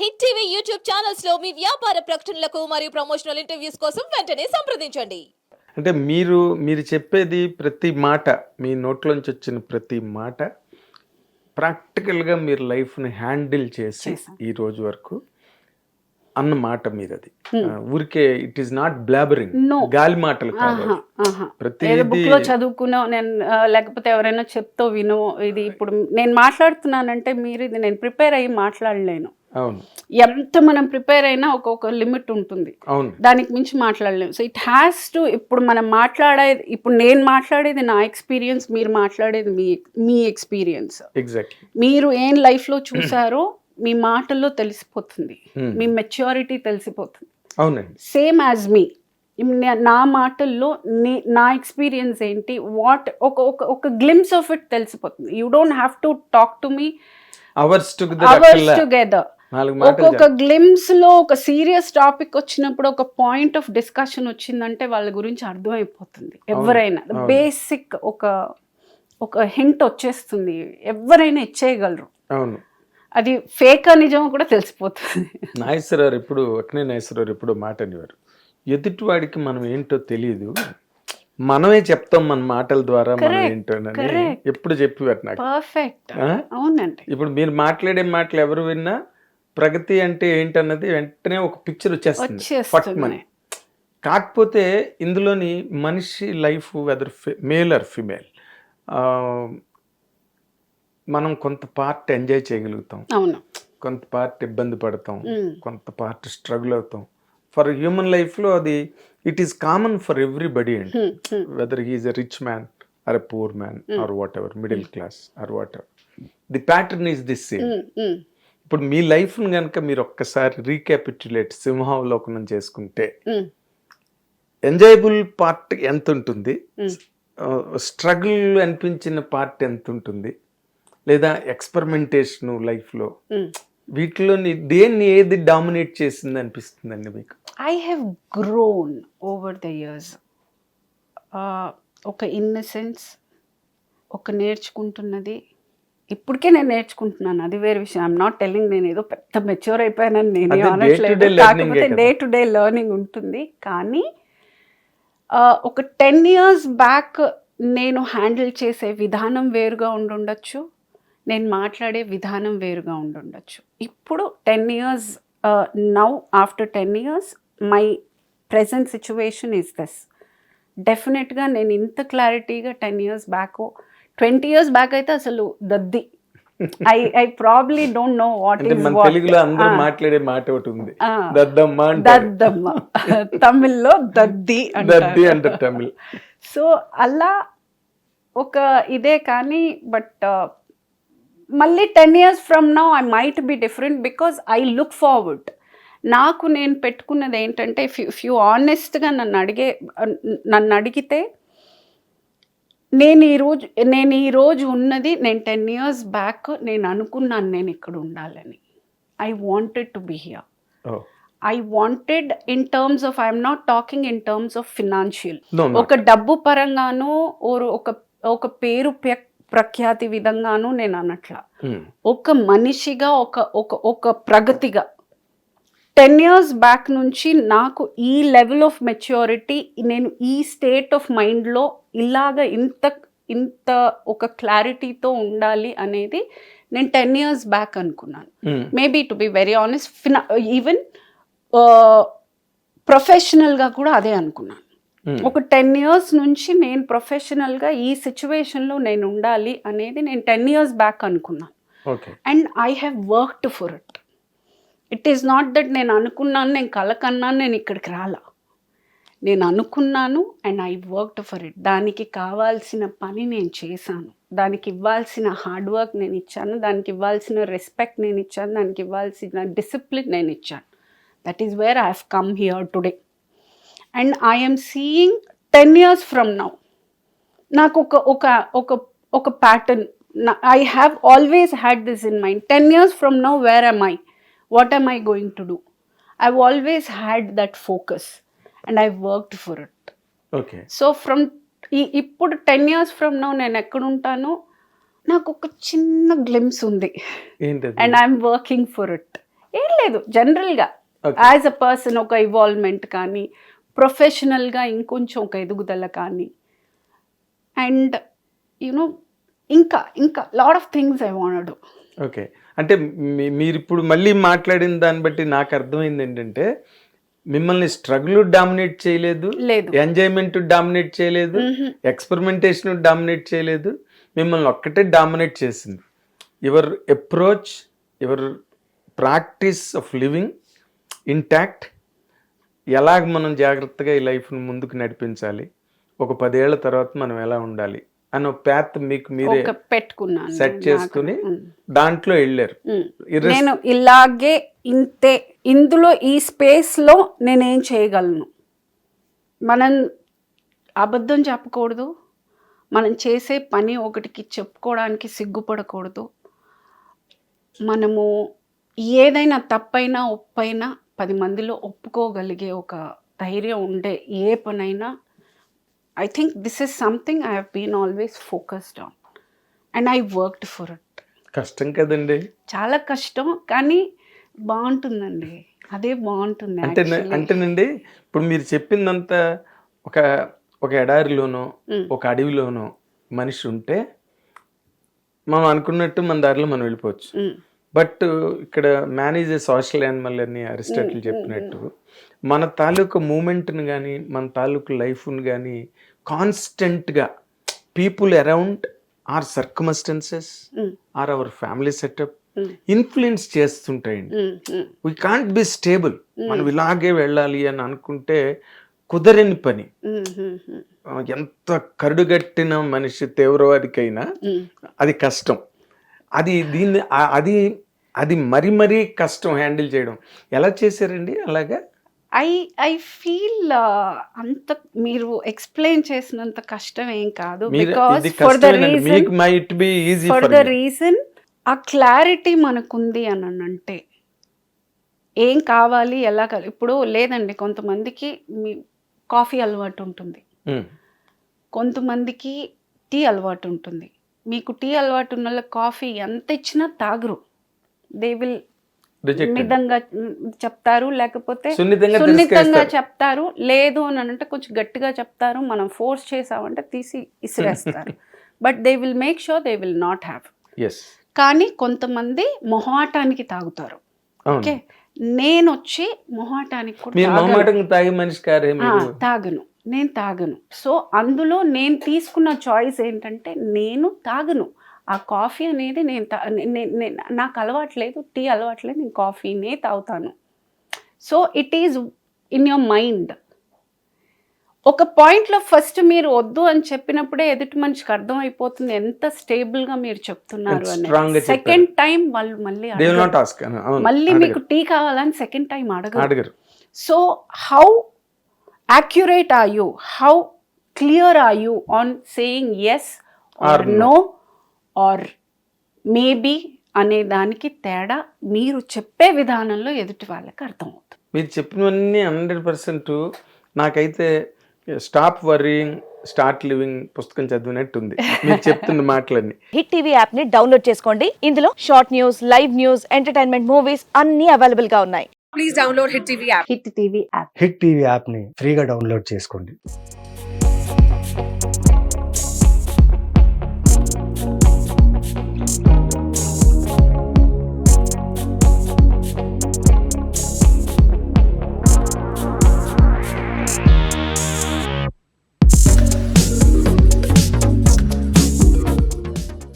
Hit TV YouTube ఛానల్స్లో మీ వ్యాపార ప్రకటనలకు మరియు ప్రమోషనల్ ఇంటర్వ్యూస్ కోసం వెంటనే సంప్రదించండి. అంటే మీరు మీరు చెప్పేది ప్రతి మాట మీ నోట్లోంచి వచ్చిన ప్రతి మాట ప్రాక్టికల్గా మీరు లైఫ్ని హ్యాండిల్ చేసి ఈ రోజు వరకు అన్న మాట మీరు అది ఊరికే ఇట్ ఈస్ నాట్ బ్లాబరింగ్. గాలి మాటలు బుక్లో చదువుకునో నేను లేకపోతే ఎవరైనా చెప్తో వినో ఇది ఇప్పుడు నేను మాట్లాడుతున్నానంటే మీరు ఇది నేను ప్రిపేర్ అయ్యి మాట్లాడలేను. ఎంత మనం ప్రిపేర్ అయినా ఒక్కొక్క లిమిట్ ఉంటుంది. దానికి మించి మాట్లాడలేము. సో ఇట్ హ్యాస్ టు ఇప్పుడు మనం మాట్లాడేది ఇప్పుడు నేను మాట్లాడేది నా ఎక్స్పీరియన్స్ మీరు మాట్లాడేది మీ మీ ఎక్స్పీరియన్స్ మీరు ఏం లైఫ్లో చూసారో మీ మాటల్లో తెలిసిపోతుంది. Hmm. మీ మెచ్యూరిటీ తెలిసిపోతుంది. అవునండి. సేమ్ యాజ్ మీ నా మాటల్లో నే- నా ఎక్స్పీరియన్స్ ఏంటి వాట్ ఒక ఒక ఒక గ్లిమ్స్ ఆఫ్ ఇట్ తెలిసిపోతుంది. You don't have to talk to me hours together ఒక్కొక్క గ్లిమ్స్లో ఒక సీరియస్ టాపిక్ వచ్చినప్పుడు ఒక పాయింట్ ఆఫ్ డిస్కషన్ వచ్చిందంటే వాళ్ళ గురించి అర్థమైపోతుంది. ఎవరైనా. బేసిక్ ఒక ఒక హింట్ వచ్చేస్తుంది. ఎవరైనా ఇచ్చేయగలరు. అవును. అది ఫేక్ నిజం కూడా తెలిసిపోతుంది. నాగేశ్వరరావు ఎప్పుడు అక్నే నాగేశ్వరరావు ఎప్పుడు మాట అనేవారు. ఎదుటివాడికి మనం ఏంటో తెలియదు మనమే చెప్తాం మన మాటల ద్వారా మనం ఏంటో. ఎప్పుడు చెప్పేవారు నాకు. పర్ఫెక్ట్? అవునండి. ఇప్పుడు మీరు మాట్లాడే మాటలు ఎవరు విన్నా ప్రగతి అంటే ఏంటన్నది వెంటనే ఒక పిక్చర్ వచ్చేస్తుంది. వచ్చేస్తుంది. మని కాకపోతే ఇందులోని మనిషి life whether male or female మనం కొంత పార్ట్ ఎంజాయ్ చేయగలుగుతాం. అవును. కొంత పార్ట్ ఇబ్బంది పడతాం. కొంత పార్ట్ స్ట్రగుల్ అవుతాం. ఫర్ హ్యూమన్ లైఫ్లో అది it is common for everybody అండి. Whether he is a rich man or a poor man or what ever middle class or what ever the pattern is this same. ఇప్పుడు మీ లైఫ్ని కనుక మీరు ఒక్కసారి రీక్యాపిట్యులేట్ సింహావలోకనం చేసుకుంటే ఎంజాయబుల్ పార్ట్ ఎంత ఉంటుంది. స్ట్రగుల్ అనిపించిన పార్ట్ ఎంత ఉంటుంది లేదా ఎక్స్పెరిమెంటేషన్ లైఫ్లో. వీటిలోని దేన్ని ఏది డామినేట్ చేసింది అనిపిస్తుందండి మీకు? I have grown over the years. ఒక ఇన్నసెన్స్ ఒక నేర్చుకుంటున్నది ఇప్పటికే నేను నేర్చుకుంటున్నాను. అది వేరే విషయం. ఐఎమ్ నాట్ టెల్లింగ్ నేను ఏదో పెద్ద మెచ్యూర్ అయిపోయానని నేను అనట్లేదు కాకపోతే. డే టు డే లెర్నింగ్ ఉంటుంది. కానీ ఒక టెన్ ఇయర్స్ బ్యాక్ నేను హ్యాండిల్ చేసే విధానం వేరుగా ఉండుండొచ్చు. నేను మాట్లాడే విధానం వేరుగా ఉండుండొచ్చు. ఇప్పుడు ten years now after ten years my present situation is this డెఫినెట్గా నేను ఇంత క్లారిటీగా ten years back twenty years back అయితే అసలు దద్ది. I I probably don't know what మన తెలుగులో అందరూ మాట్లాడే మాట ఒకటి ఉంది. దద్దమ్మ దద్దమ్మ. తమిళ్ళో దద్ది దద్ది అంటారు తమిళ్. సో అలా ఒక ఇదే కానీ బట్ మళ్ళీ ten years from now I might be different because I look forward. నాకు నేను పెట్టుకున్నది ఏంటంటే ఇఫ్ యూ ఆనెస్ట్గా నన్ను అడిగే నన్ను అడిగితే నేను ఈరోజు నేను ఈరోజు ఉన్నది నేను టెన్ ఇయర్స్ బ్యాక్ నేను అనుకున్నాను నేను ఇక్కడ ఉండాలని. I wanted to be here I wanted in terms of I'm not talking in terms of financial. ఒక డబ్బు పరంగాను ఓరు ఒక ఒక పేరు ప్ర- ప్రఖ్యాతి విధంగాను నేను అనట్లా. Hmm. ఒక మనిషిగా ఒక ఒక ఒక ప్రగతిగా టెన్ ఇయర్స్ బ్యాక్ నుంచి నాకు ఈ లెవెల్ ఆఫ్ మెచ్యూరిటీ నేను ఈ స్టేట్ ఆఫ్ మైండ్లో ఇలాగ ఇంత ఇంత ఒక క్లారిటీతో ఉండాలి అనేది నేను టెన్ ఇయర్స్ బ్యాక్ అనుకున్నాను. Maybe to be very honest ఫినా even ప్రొఫెషనల్గా కూడా అదే అనుకున్నాను. Hmm. ఒక టెన్ ఇయర్స్ నుంచి నేను ప్రొఫెషనల్గా ఈ సిచ్యువేషన్లో నేను ఉండాలి అనేది నేను టెన్ ఇయర్స్ బ్యాక్ అనుకున్నాను. And I have worked for it it is not that నేను అనుకున్నాను నేను కలకన్నాను నేను ఇక్కడికి రాలా. నేను అనుకున్నాను and I worked for it దానికి కావాల్సిన పని నేను చేశాను. దానికి ఇవ్వాల్సిన హార్డ్ వర్క్ నేను ఇచ్చాను. దానికి ఇవ్వాల్సిన రెస్పెక్ట్ నేను ఇచ్చాను. దానికి ఇవ్వాల్సిన డిసిప్లిన్ నేను ఇచ్చాను. That is where I have come here today and I'm seeing ten years from now నాకు ఒక ఒక ఒక ఒక pattern I have always had this in mind ten years from now where am I what am I going to do I always had that focus and I worked for it okay so from ఈ ఇప్పుడు ten years from now నేను ఎక్కడుంటానో నాకు ఒక చిన్న glimpse ఉంది. And I'm working for it ఏం లేదు జనరల్గా. యాజ్ అ పర్సన్ ఒక ఇవాల్వ్మెంట్ కానీ ప్రొఫెషనల్గా ఇంకొంచెం ఒక ఎదుగుదల కానీ. అండ్ యునో ఇంకా ఇంకా lot of things I want okay. అంటే మీ- మీరు ఇప్పుడు మళ్ళీ మాట్లాడిన దాన్ని బట్టి నాకు అర్థమైంది ఏంటంటే మిమ్మల్ని స్ట్రగుల్ డామినేట్ చేయలేదు లేదు. ఎంజాయ్మెంట్ డామినేట్ చేయలేదు ఎక్స్పెరిమెంటేషన్ డామినేట్ చేయలేదు మిమ్మల్ని ఒక్కటే డామినేట్ చేసింది. Your approach your practice of living intact ఎలాగ మనం జాగ్రత్తగా ఈ లైఫ్ను ముందుకు నడిపించాలి ఒక పదేళ్ళ తర్వాత మనం ఎలా ఉండాలి అని ప్యాత్ మీకు మీరే పెట్టుకున్నాను సెట్. చేసుకుని. దాంట్లో వెళ్ళారు. నేను ఇలాగే ఇంతే ఇందులో ఈ స్పేస్లో నేనేం చేయగలను? మనం అబద్ధం చెప్పకూడదు. మనం చేసే పని ఒకటికి చెప్పుకోవడానికి సిగ్గుపడకూడదు. మనము ఏదైనా తప్పైనా ఒప్పైనా పది మందిలో ఒప్పుకోగలిగే ఒక ధైర్యం ఉండే ఏ పనైనా I think this is something I have been always focused on and I worked for it కష్టం కదండి. చాలా కష్టం కానీ బాగుంటుందండి. అదే బాగుంటుంది అంటే. అంటేనండి ఇప్పుడు మీరు చెప్పిందంతా ఒక ఒక ఎడారిలోనో. ఒక అడవిలోనో మనిషి ఉంటే మనం అనుకున్నట్టు మన దారిలో మనం వెళ్ళిపోవచ్చు. బట్ ఇక్కడ మేనేజ్ సోషల్ యానిమల్ అని అరిస్టాటిల్ చెప్పినట్టు మన తాలూకు మూమెంట్ని కానీ మన తాలూకు లైఫ్ని కానీ కాన్స్టెంట్గా people around or circumstances or our family setup. Influence చేస్తుంటాయండి. We can't be stable మనం ఇలాగే వెళ్ళాలి అని అనుకుంటే కుదరని పని. ఎంత కరుడుగట్టిన మనిషి తీవ్రవాదికైనా. అది కష్టం. అది దీన్ని అది అది మరీ మరీ కష్టం హ్యాండిల్ చేయడం. ఎలా చేశారండి? అలాగా ఐ ఐ ఫీల్ అంత మీరు ఎక్స్ప్లెయిన్ చేసినంత కష్టం ఏం కాదు. Because for the reason for the reason ఆ క్లారిటీ మనకుంది అని అంటే ఏం కావాలి ఎలా కావాలి? ఇప్పుడు లేదండి కొంతమందికి మీ కాఫీ అలవాటు ఉంటుంది. కొంతమందికి టీ అలవాటు ఉంటుంది. మీకు టీ అలవాటు ఉన్న కాఫీ ఎంత ఇచ్చినా తాగరు. దే విల్ మితంగా చెప్తారు లేకపోతే సున్నితంగా. చెప్తారు. లేదు అని అంటే కొంచెం గట్టిగా చెప్తారు. మనం ఫోర్స్ చేసామంటే తీసి ఇసిరేస్తారు. But they will make sure they will not have కానీ కొంతమంది మొహాటానికి తాగుతారు. ఓకే? నేను వచ్చి మొహాటానికి తాగే మనిషి తాగను. నేను తాగను. సో అందులో నేను తీసుకున్న చాయిస్ ఏంటంటే నేను తాగను. ఆ కాఫీ అనేది నేను తా- నే- నే- నే- నాకు అలవాట్లేదు టీ అలవాట్లేదు నేను కాఫీనే తాగుతాను. So it is in your mind ఒక పాయింట్లో ఫస్ట్ మీరు వద్దు అని చెప్పినప్పుడే ఎదుటి మనిషికి అర్థమైపోతుంది ఎంత స్టేబుల్గా మీరు చెప్తున్నారు అని. సెకండ్ టైం వాళ్ళు మళ్ళీ మళ్ళీ. మీకు టీ కావాలని సెకండ్ టైం అడగరు. So how accurate are you? How clear are you on saying yes or, Or or maybe అనే దానికి తేడా మీరు చెప్పే విధానంలో ఎదుటి వాళ్ళకి అర్థమవుతుంది. మీరు చెప్పినవన్నీ హండ్రెడ్ పర్సెంట్ నాకైతే స్టాప్ వర్రింగ్ స్టార్ట్ లివింగ్ పుస్తకం చదివినట్టుంది. మీరు చెప్తున్న మాటలన్నీ. హిట్ టీవీ యాప్ని డౌన్లోడ్ చేసుకోండి. ఇందులో short news live news entertainment movies అన్ని అవైలబుల్గా ఉన్నాయి hit TV app. Hit TV యాప్ని ఫ్రీగా డౌన్లోడ్ చేసుకోండి.